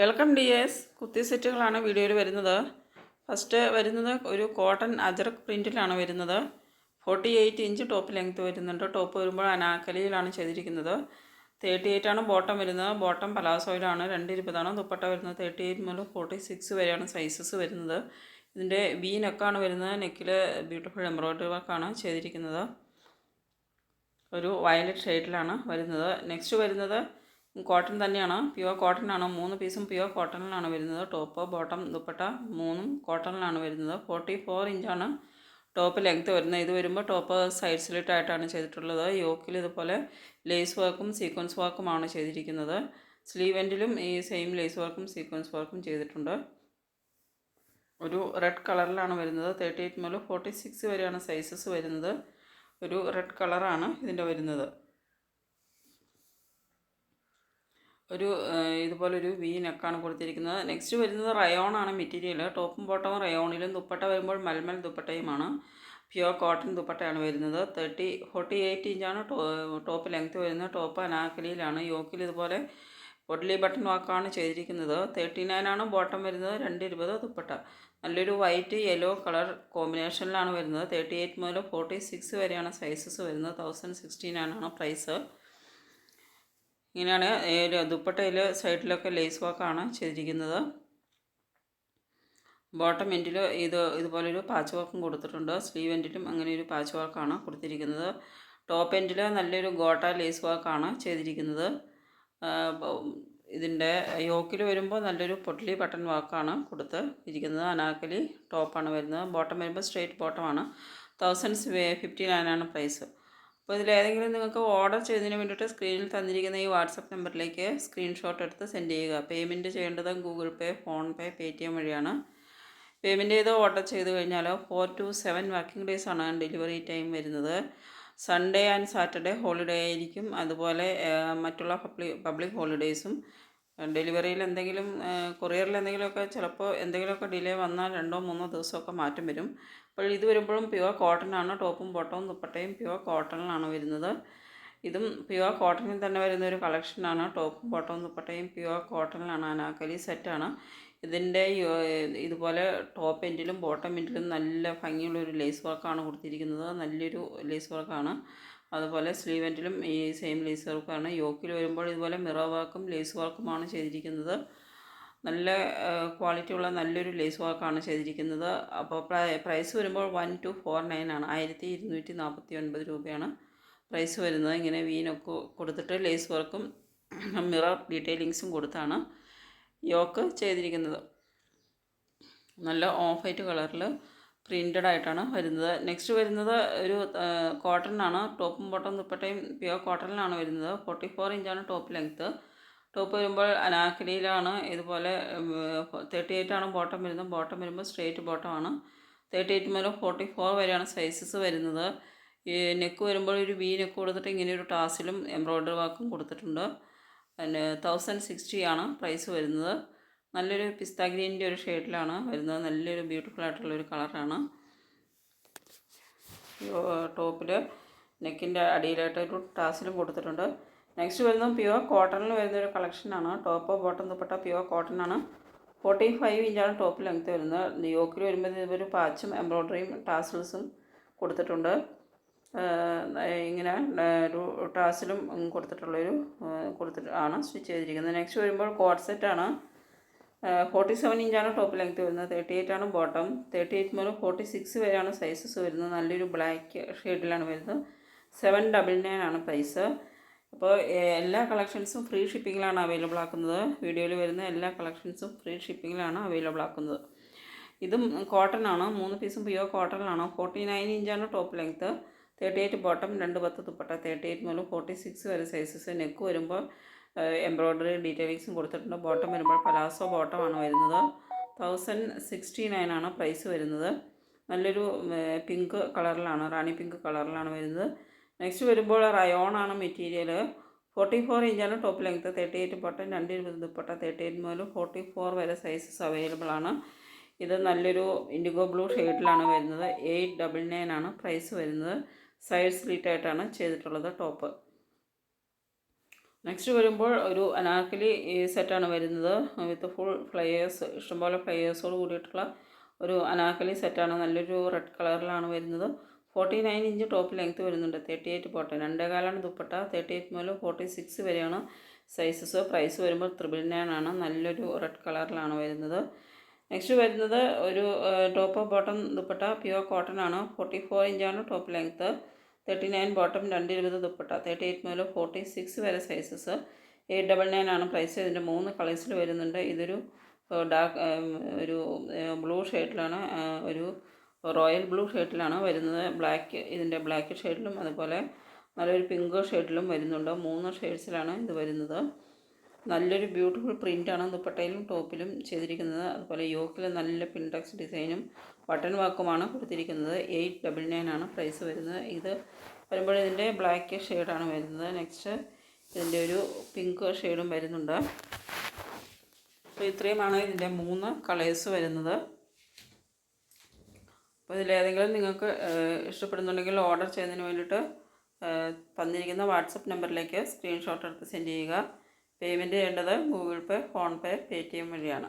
Welcome D S കുത്തി സെറ്റുകളാണ് വീഡിയോയിൽ വരുന്നത്. ഫസ്റ്റ് വരുന്നത് ഒരു കോട്ടൺ അജറക് പ്രിന്റിലാണ് വരുന്നത്. Forty eight inch top length വരുന്നുണ്ട്. ടോപ്പ് വരുമ്പോൾ അനാക്കലിയിലാണ് ചെയ്തിരിക്കുന്നത്. തേർട്ടി എയ്റ്റ് ആണ് ബോട്ടം വരുന്നത്. ബോട്ടം പലാസോയിലാണ് രണ്ട് ഇരുപതാണ്. ദുപ്പട്ട വരുന്നത് തേർട്ടി എയ്റ്റ് മുതൽ ഫോർട്ടി സിക്സ് വരെയാണ് സൈസസ് വരുന്നത്. ഇതിന്റെ വി നെക്കാണ് വരുന്നത്. നെക്കിൽ ബ്യൂട്ടിഫുൾ എംബ്രോയ്ഡറി വർക്കാണ് ചെയ്തിരിക്കുന്നത്. ഒരു വയലറ്റ് ഷെയ്ഡിലാണ് വരുന്നത്. നെക്സ്റ്റ് വരുന്നത് കോട്ടൺ തന്നെയാണ്. പ്യുവർ കോട്ടൺ ആണ്. മൂന്ന് പീസും പ്യുവർ കോട്ടണിലാണ് വരുന്നത്. ടോപ്പ് ബോട്ടം ദുപ്പട്ട മൂന്നും കോട്ടണിലാണ് വരുന്നത്. ഫോർട്ടി ഫോർ ഇഞ്ചാണ് ടോപ്പ് ലെങ്ത്ത് വരുന്നത്. ഇത് വരുമ്പോൾ ടോപ്പ് സൈഡ് സ്ലിറ്റായിട്ടാണ് ചെയ്തിട്ടുള്ളത്. യോക്കിൽ ഇതുപോലെ ലേസ് വർക്കും സീക്വൻസ് വർക്കുമാണ് ചെയ്തിരിക്കുന്നത്. സ്ലീവ് എൻഡിലും ഈ സെയിം ലേസ് വർക്കും സീക്വൻസ് വർക്കും ചെയ്തിട്ടുണ്ട്. ഒരു റെഡ് കളറിലാണ് വരുന്നത്. തേർട്ടി എയ്റ്റ് മുതൽ ഫോർട്ടി സിക്സ് വരെയാണ് സൈസസ് വരുന്നത്. ഒരു റെഡ് കളറാണ് ഇതിന്റെ വരുന്നത്. ഒരു ഇതുപോലൊരു വി നെക്കാണ് കൊടുത്തിരിക്കുന്നത്. നെക്സ്റ്റ് വരുന്നത് റയോൺ ആണ് മെറ്റീരിയൽ ടോപ്പും ബോട്ടവും റയോണിലും ദുപ്പട്ട വരുമ്പോൾ മൽമൽ ദുപ്പട്ടയുമാണ്. പ്യുവർ കോട്ടൺ ദുപ്പട്ടയാണ് വരുന്നത്. തേർട്ടി ഫോർട്ടി എയ്റ്റ് ഇഞ്ചാണ് ടോപ്പ് ലെങ്ത്ത് വരുന്നത്. ടോപ്പ് അനാക്കലിയിലാണ്. യോക്കിൽ ഇതുപോലെ ഒഡ്ലി ബട്ടൺ വാക്കാണ് ചെയ്തിരിക്കുന്നത്. തേർട്ടി നയൻ ആണ് ബോട്ടം വരുന്നത്. രണ്ട് ഇരുപത് ദുപ്പട്ട. നല്ലൊരു വൈറ്റ് യെല്ലോ കളർ കോമ്പിനേഷനിലാണ് വരുന്നത്. തേർട്ടി എയ്റ്റ് മുതൽ ഫോർട്ടി സിക്സ് വരെയാണ് സൈസസ് വരുന്നത്. തൗസൻഡ് സിക്സ്റ്റീൻ ആണ് പ്രൈസ് ഇങ്ങനെയാണ് ദുപ്പട്ടയിൽ സൈഡിലൊക്കെ ലേസ് വർക്കാണ് ചെയ്തിരിക്കുന്നത്. ബോട്ടം എൻഡിൽ ഇത് ഇതുപോലൊരു പാച്ച് വർക്കും കൊടുത്തിട്ടുണ്ട്. സ്ലീവ് എൻഡിലും അങ്ങനെ ഒരു പാച്ച് വർക്കാണ് കൊടുത്തിരിക്കുന്നത്. ടോപ്പ് എൻഡിൽ നല്ലൊരു ഗോട്ട ലേസ് വർക്കാണ് ചെയ്തിരിക്കുന്നത്. ഇതിന്റെ യോക്കിൽ വരുമ്പോൾ നല്ലൊരു പൊട്ടലി ബട്ടൺ വർക്കാണ് കൊടുത്ത് ഇരിക്കുന്നത്. അനാക്കലി ടോപ്പാണ് വരുന്നത്. ബോട്ടം വരുമ്പോൾ സ്ട്രെയിറ്റ് ബോട്ടമാണ്. തൗസൻഡ്സ് ഫിഫ്റ്റി നയനാണ് പ്രൈസ്. അപ്പോൾ ഇതിലേതെങ്കിലും നിങ്ങൾക്ക് ഓർഡർ ചെയ്തതിന് വേണ്ടിയിട്ട് സ്ക്രീനിൽ തന്നിരിക്കുന്ന ഈ വാട്സപ്പ് നമ്പറിലേക്ക് സ്ക്രീൻഷോട്ട് എടുത്ത് സെൻഡ് ചെയ്യുക. പേയ്മെന്റ് ചെയ്യേണ്ടത് Google Pay PhonePe Paytm വഴിയാണ്. പേയ്മെന്റ് ചെയ്ത് ഓർഡർ ചെയ്ത് കഴിഞ്ഞാൽ four to seven working days ആണ് ഡെലിവറി ടൈം വരുന്നത്. സൺഡേ ആൻഡ് സാറ്റർഡേ ഹോളിഡേ ആയിരിക്കും. അതുപോലെ മറ്റുള്ള പബ്ലിക് പബ്ലിക് ഹോളിഡേയ്സും ഡെലിവറിയിൽ എന്തെങ്കിലും കൊറിയറിൽ എന്തെങ്കിലുമൊക്കെ ചിലപ്പോൾ എന്തെങ്കിലുമൊക്കെ ഡിലേ വന്നാൽ രണ്ടോ മൂന്നോ ദിവസമൊക്കെ മാറ്റം വരും. അപ്പോൾ ഇത് വരുമ്പോഴും പ്യുവർ കോട്ടൺ ആണ്. ടോപ്പും ബോട്ടവും ദുപ്പട്ടയും പ്യുവർ കോട്ടണിലാണ് വരുന്നത്. ഇതും പ്യുവർ കോട്ടണിൽ തന്നെ വരുന്ന ഒരു കളക്ഷനാണ് ടോപ്പും ബോട്ടവും ദുപ്പട്ടയും പ്യുവർ കോട്ടണിലാണ് അനാക്കലി സെറ്റാണ് ഇതിന്റെ ഇതുപോലെ ടോപ്പ് എൻഡിലും ബോട്ടം എൻഡിലും നല്ല ഭംഗിയുള്ള ഒരു ലേസ് വർക്കാണ് കൊടുത്തിരിക്കുന്നത്. നല്ലൊരു ലേസ് വർക്കാണ് അതുപോലെ സ്ലീവ് എൻഡിലും ഈ സെയിം ലേസ് വർക്കാണ് യോക്കിൽ വരുമ്പോൾ ഇതുപോലെ മിറർ വർക്കും ലേസ് വർക്കുമാണ് ചെയ്തിരിക്കുന്നത്. നല്ല ക്വാളിറ്റി ഉള്ള നല്ലൊരു ലേസ് വർക്കാണ് ചെയ്തിരിക്കുന്നത്. അപ്പോൾ പ്രൈസ് വരുമ്പോൾ വൺ ടു ഫോർ നയൻ ആണ്. ആയിരത്തി ഇരുന്നൂറ്റി നാൽപ്പത്തി ഒൻപത് രൂപയാണ് പ്രൈസ് വരുന്നത്. ഇങ്ങനെ വീനൊക്കെ കൊടുത്തിട്ട് ലേസ് വർക്കും മിറർ ഡീറ്റെയിലിങ്സും കൊടുത്താണ് യോക്ക് ചെയ്തിരിക്കുന്നത്. നല്ല ഓഫ് വൈറ്റ് കളറിൽ പ്രിന്റഡ് ആയിട്ടാണ് വരുന്നത്. നെക്സ്റ്റ് വരുന്നത് ഒരു കോട്ടൺ ആണ്. ടോപ്പും ബോട്ടം ദുപ്പട്ടയും പ്യുവർ കോട്ടണിലാണ് വരുന്നത്. ഫോർട്ടി ഫോർ ഇഞ്ചാണ് ടോപ്പ് ലെങ്ത്ത് ടോപ്പ് വരുമ്പോൾ അനാക്കലിയിലാണ് ഇതുപോലെ തേർട്ടി എയ്റ്റ് ആണ് ബോട്ടം വരുന്നത്. ബോട്ടം വരുമ്പോൾ സ്ട്രേറ്റ് ബോട്ടമാണ് തേർട്ടി എയ്റ്റ് മുതൽ ഫോർട്ടി ഫോർ വരെയാണ് സൈസസ് വരുന്നത്. ഈ നെക്ക് വരുമ്പോൾ ഒരു വി നെക്ക് കൊടുത്തിട്ട് ഇങ്ങനെ ഒരു ടാസിലും എംബ്രോയ്ഡറി വർക്കും കൊടുത്തിട്ടുണ്ട്. പിന്നെ തൗസൻഡ് സിക്സ്റ്റി ആണ് പ്രൈസ് വരുന്നത്. നല്ലൊരു പിസ്ത ഗ്രീനിന്റെ ഒരു ഷെയ്ഡിലാണ് വരുന്നത്. നല്ലൊരു ബ്യൂട്ടിഫുൾ ആയിട്ടുള്ള ഒരു കളറാണ് ടോപ്പിൽ നെക്കിന്റെ അടിയിലായിട്ട് ഒരു ടാസിലും കൊടുത്തിട്ടുണ്ട്. നെക്സ്റ്റ് വരുന്നത് പ്യുവർ കോട്ടണിൽ വരുന്ന ഒരു കളക്ഷനാണ് top bottom dupatta pure cotton ആണ്. ഫോർട്ടി ഫൈവ് ഇഞ്ചാണ് ടോപ്പ് ലെങ്ത്ത് വരുന്നത്. യോക്കിൽ വരുമ്പോൾ ഇതൊരു പാച്ചും എംബ്രോയ്ഡറിയും ടാസിൽസും കൊടുത്തിട്ടുണ്ട്. ഇങ്ങനെ ഒരു ടാസിലും കൊടുത്തിട്ടുള്ളൊരു കൊടുത്തിട്ട് ആണ് സ്റ്റിച്ച് ചെയ്തിരിക്കുന്നത്. നെക്സ്റ്റ് വരുമ്പോൾ കോഡ് ആണ്. ഫോർട്ടി സെവൻ ഇഞ്ചാണ് ടോപ്പ് ലെങ്ത്ത് വരുന്നത്. തേർട്ടി എയ്റ്റ് ആണ് ബോട്ടം തേർട്ടി എയ്റ്റ് മുതൽ ഫോർട്ടി സിക്സ് വരെയാണ് സൈസസ് വരുന്നത്. നല്ലൊരു ബ്ലാക്ക് ഷെയ്ഡിലാണ് വരുന്നത്. സെവൻ ഡബിൾ നയൻ ആണ് പ്രൈസ് അപ്പോൾ എല്ലാ കളക്ഷൻസും ഫ്രീ ഷിപ്പിങ്ങിലാണ് അവൈലബിൾ ആക്കുന്നത് വീഡിയോയിൽ വരുന്ന എല്ലാ കളക്ഷൻസും ഫ്രീ ഷിപ്പിങ്ങിലാണ് അവൈലബിൾ ആക്കുന്നത് ഇതും കോട്ടൺ ആണ് മൂന്ന് പീസും പ്യുവർ കോട്ടണിലാണ് ഫോർട്ടി നയൻ ഇഞ്ചാണ് top length. Thirty eight bottom രണ്ട് പത്ത് തുപ്പട്ട തേർട്ടി എയ്റ്റ് മുതൽ ഫോർട്ടി സിക്സ് വരെ സൈസസ് നെക്ക് വരുമ്പോൾ എംബ്രോയ്ഡറി ഡീറ്റെയിലിങ്സും കൊടുത്തിട്ടുണ്ട്. ബോട്ടം വരുമ്പോൾ പലാസോ ബോട്ടമാണ് വരുന്നത്. തൗസൻഡ് സിക്സ്റ്റി നയൻ ആണ് പ്രൈസ് വരുന്നത്. നല്ലൊരു പിങ്ക് കളറിലാണ് റാണി പിങ്ക് കളറിലാണ് വരുന്നത്. നെക്സ്റ്റ് വരുമ്പോൾ റയോൺ ആണ് മെറ്റീരിയൽ ഫോർട്ടി ഫോർ ഇഞ്ചാണ് top length thirty eight bottom രണ്ട് ഇരുപത് ദുപ്പട്ട തേർട്ടി എയ്റ്റ് മുതൽ ഫോർട്ടി ഫോർ വരെ സൈസസ് അവൈലബിൾ ആണ്. ഇത് നല്ലൊരു ഇൻഡിഗോ ബ്ലൂ ഷെയ്ഡിലാണ് വരുന്നത്. എയ്റ്റ് ഡബിൾ നയൻ ആണ് പ്രൈസ് വരുന്നത്. സൈഡ് സ്ലീറ്റ് ആയിട്ടാണ് ചെയ്തിട്ടുള്ളത് ടോപ്പ് നെക്സ്റ്റ് വരുമ്പോൾ ഒരു അനാർക്കലി സെറ്റാണ് വരുന്നത്. വിത്ത് ഫുൾ ഫ്ലയേഴ്സ് ഇഷ്ടംപോലെ ഫ്ലയേഴ്സോട് കൂടിയിട്ടുള്ള ഒരു അനാർക്കലി സെറ്റാണ് നല്ലൊരു റെഡ് കളറിലാണ് വരുന്നത്. Forty nine inch top length വരുന്നുണ്ട്. തേർട്ടി എയ്റ്റ് പോട്ടൻ രണ്ടേകാലാണ് ദുപ്പട്ട. തേർട്ടി എയ്റ്റ് മുതൽ ഫോർട്ടി സിക്സ് വരെയാണ് സൈസസ് പ്രൈസ് വരുമ്പോൾ ത്രിബിൾ നയൻ ആണ്. നല്ലൊരു റെഡ് കളറിലാണ് വരുന്നത്. നെക്സ്റ്റ് വരുന്നത് ഒരു top bottom dupatta. Pure cotton ആണ്. ഫോർട്ടി ഫോർ ഇഞ്ചാണ് top length thirty nine bottom രണ്ട് ഇരുപത് ദുപ്പട്ട. തേർട്ടി എയ്റ്റ് മുതൽ ഫോർട്ടി സിക്സ് വരെ സൈസസ് എയ്റ്റ് ഡബിൾ നയൻ ആണ് പ്രൈസ് ഇതിന്റെ മൂന്ന് കളേഴ്സിൽ വരുന്നുണ്ട്. ഇതൊരു ഡാർക്ക് ഒരു ബ്ലൂ ഷെയ്ഡിലാണ് ഒരു റോയൽ ബ്ലൂ ഷെയ്ഡിലാണ് വരുന്നത്. ബ്ലാക്ക് ഇതിന്റെ ബ്ലാക്ക് ഷെയ്ഡിലും അതുപോലെ നല്ലൊരു പിങ്ക് ഷെയ്ഡിലും വരുന്നുണ്ട്. മൂന്ന് ഷെയ്ഡ്സിലാണ് ഇത് വരുന്നത്. നല്ലൊരു ബ്യൂട്ടിഫുൾ പ്രിന്റാണ് ദുപ്പട്ടയിലും ടോപ്പിലും ചെയ്തിരിക്കുന്നത്. അതുപോലെ യോക്കിൽ നല്ല പിൻടക്സ് ഡിസൈനും ബട്ടൺ വാക്കുമാണ് കൊടുത്തിരിക്കുന്നത്. എയ്റ്റ് ഡബിൾ നയൻ ആണ് പ്രൈസ് വരുന്നത്. ഇത് വരുമ്പോൾ ഇതിന്റെ ബ്ലാക്ക് ഷെയ്ഡാണ് വരുന്നത്. നെക്സ്റ്റ് ഇതിന്റെ ഒരു പിങ്ക് ഷെയ്ഡും വരുന്നുണ്ട്. അപ്പോൾ ഇത്രയുമാണ് ഇതിന്റെ മൂന്ന് കളേഴ്സ് വരുന്നത്. അപ്പോൾ ഇതിലേതെങ്കിലും നിങ്ങൾക്ക് ഇഷ്ടപ്പെടുന്നുണ്ടെങ്കിൽ ഓർഡർ ചെയ്യുന്നതിന് വേണ്ടിയിട്ട് തന്നിരിക്കുന്ന വാട്സപ്പ് നമ്പറിലേക്ക് സ്ക്രീൻഷോട്ട് എടുത്ത് സെൻഡ് ചെയ്യുക. പേയ്മെന്റ് ചെയ്യേണ്ടത് Google Pay PhonePe Paytm വഴിയാണ്.